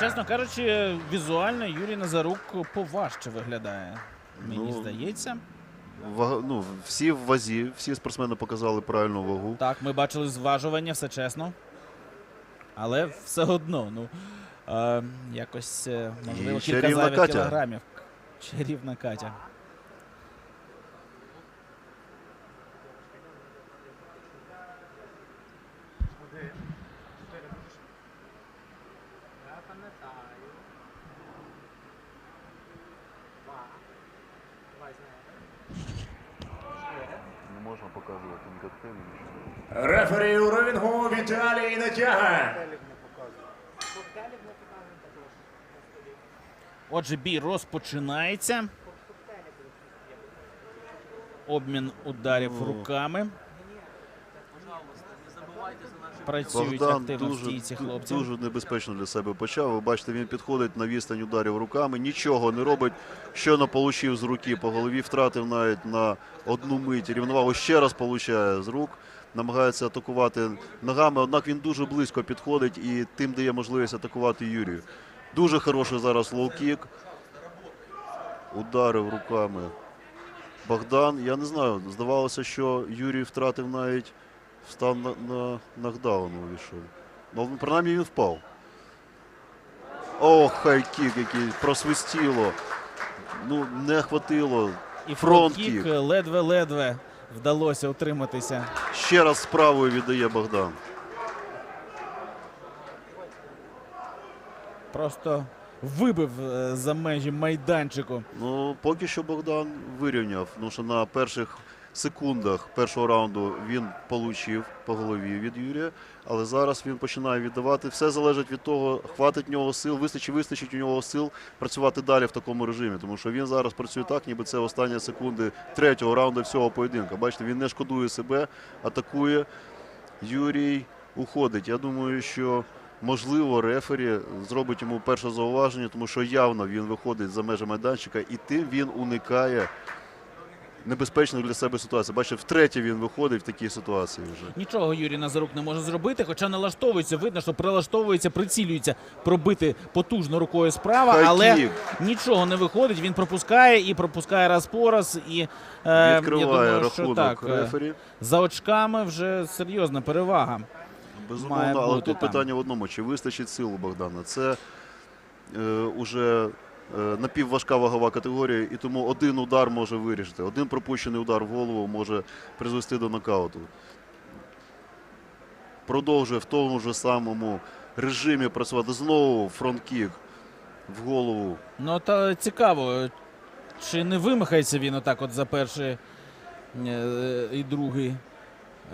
Чесно кажучи, візуально Юрій Назарук поважче виглядає. Мені Ну, здається. Вага, ну, всі в вазі, всі спортсмени показали правильну вагу. Так, ми бачили зважування, все чесно. Але все одно, ну е, якось е, можливо І кілька зайвих кілограмів. Чарівна Катя. Не можна показувати негативні. Рефері у ровінгу Віталій Натяга. Отже, бій розпочинається. Обмін ударів руками. Пожалуйста, не забувайте за наші Працюють Богдан активно в дуже, стійці ду- хлопці. дуже небезпечно для себе почав. Ви бачите, він підходить на відстань ударів руками, нічого не робить. Щойно получив з руки по голові, втратив навіть на одну мить рівновагу. Ще раз получає з рук, намагається атакувати ногами, однак він дуже близько підходить і тим дає можливість атакувати Юрію. Дуже хороший зараз лоу-кік. Ударив руками. Богдан, я не знаю, здавалося, що Юрій втратив навіть стан на, на нокдаун увійшов. Ну, принаймні він впав. Ох, хайкік який просвистіло. Ну, не хватило. І фронт-кік. фронт-кік ледве-ледве вдалося утриматися. Ще раз справою віддає Богдан. Просто вибив е, за межі майданчику. Ну, поки що Богдан вирівняв. Ну, що на перших секундах першого раунду він получив по голові від Юрія, але зараз він починає віддавати. Все залежить від того, хватить в нього сил, вистачить, вистачить у нього сил працювати далі в такому режимі. Тому що він зараз працює так, ніби це останні секунди третього раунду всього поєдинку. Бачите, він не шкодує себе, атакує. Юрій уходить. Я думаю, що можливо рефері зробить йому перше зауваження, тому що явно він виходить за межі майданчика, і тим він уникає небезпечних для себе ситуацій. Бачите, втретє він виходить в такій ситуації вже. Нічого Юрій Назарук не може зробити, хоча налаштовується, видно, що прилаштовується, прицілюється пробити потужно рукою справа, Хайкік. але нічого не виходить. Він пропускає і пропускає раз по раз. І е, я Відкриває думаю, що рахунок так, е, рефері. за очками вже серйозна перевага. Безумовно, але бути тут там. питання в одному: чи вистачить сил у Богдана? Це е, уже напівважка вагова категорія, і тому один удар може вирішити. Один пропущений удар в голову може призвести до нокауту. Продовжує в тому ж самому режимі працювати. Знову фронт-кік в голову. Ну та цікаво, чи не вимахається він отак от за перший е, і другий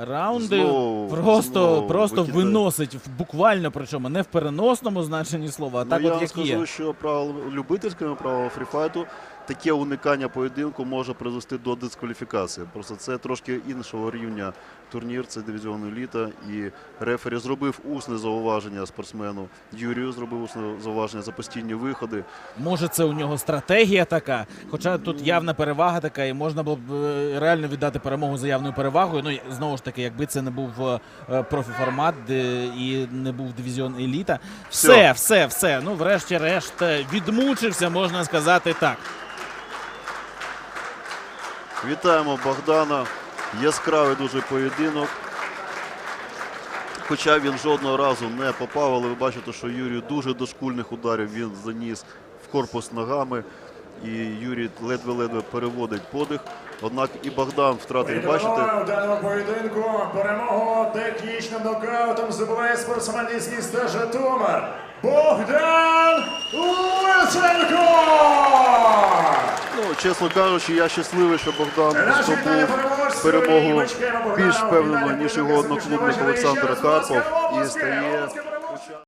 раунди. Знову, просто знову просто викидає. виносить в- буквально, причому не в переносному значенні слова, а Ну, так я от вам як скажу, є. що правил любительськими правилами фріфайту таке уникання поєдинку може призвести до дискваліфікації. Просто це трошки іншого рівня турнір, це дивізіон еліта. І рефері зробив усне зауваження спортсмену. Юрію зробив усне зауваження за постійні виходи. Може, це у нього стратегія така, хоча тут явна перевага така, і можна було б е, реально віддати перемогу за явною перевагою. Ну знову ж таки, якби це не був е, профіформат і не був дивізіон еліта. Все, Всьо. все, все. Ну, врешті-решт, е, відмучився, можна сказати так. Вітаємо Богдана. Яскравий дуже поєдинок. Хоча він жодного разу не попав, але ви бачите, що Юрію дуже дошкульних ударів він заніс в корпус ногами. І Юрій ледве-ледве переводить подих. Однак і Богдан втратив, бачите, в даному поєдинку перемогу технічним нокаутом здобуває спортсмен із міста Житомир Богдан Лисенко! ну, чесно кажучи, я щасливий, що Богдан здобув перемогу більш впевнено, ніж його одноклубник Олександр Карпов. І стає